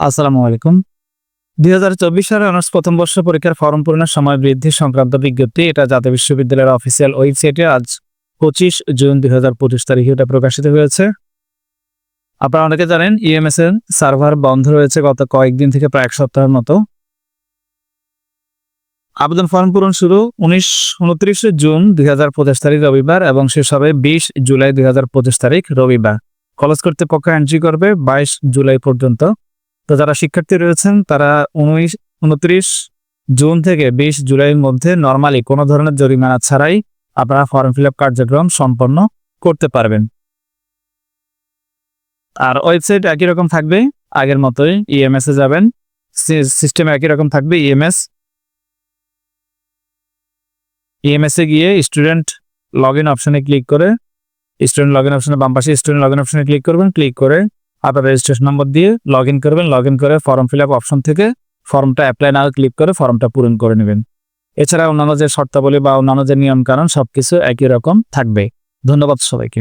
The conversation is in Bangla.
আসসালামু আলাইকুম। দুই হাজার চব্বিশ সালে অনার্স প্রথম বর্ষ পরীক্ষার ফর্ম পূরণের সময় বৃদ্ধি সংক্রান্ত বিজ্ঞপ্তি, এটা জাতীয় বিশ্ববিদ্যালয়ের অফিসিয়াল ওয়েবসাইটে আজ পঁচিশ জুন দুই হাজার পঁচিশ তারিখে এটা প্রকাশিত হয়েছে। আপনারা অনেকে জানেন ইএমএস এর সার্ভার বন্ধ রয়েছে গত কয়েকদিন থেকে প্রায় এক সপ্তাহের মতো। আবেদন ফর্ম পূরণ শুরু উনিশ উনত্রিশে জুন দুই হাজার পঁচিশ তারিখ রবিবার এবং শেষ হবে বিশ জুলাই দুই হাজার পঁচিশ তারিখ রবিবার। কলেজ কর্তৃপক্ষ এন্ট্রি করবে বাইশ জুলাই পর্যন্ত। তো যারা শিক্ষার্থী রয়েছেন, তারা উনিশ, উনত্রিশ জুন থেকে বিশ জুলাইয়ের মধ্যে নর্মালি কোনো ধরনের জরিমানা ছাড়াই আপনারা ফর্ম ফিল কার্যক্রম সম্পন্ন করতে পারবেন। আর ওয়েবসাইট একই রকম থাকবে, আগের মতোই ইএমএস এ যাবেন। সিস্টেম একই রকম থাকবে ইএমএস ইএমএস এ গিয়ে স্টুডেন্ট লগ ইন অপশনে ক্লিক করে স্টুডেন্ট লগ ইন অপশনে বাম পাশে স্টুডেন্ট লগ ইন অপশনে ক্লিক করবেন ক্লিক করে আপনার রেজিস্ট্রেশন নম্বর দিয়ে লগ করবেন লগ করে ফর্ম ফিল অপশন থেকে ফর্মটা অ্যাপ্লাই নাও ক্লিক করে ফর্মটা পূরণ করে নেবেন। এছাড়া অন্যান্য যে শর্তাবলী বা অন্যান্য যে নিয়ম সব কিছু একই রকম থাকবে। ধন্যবাদ সবাইকে।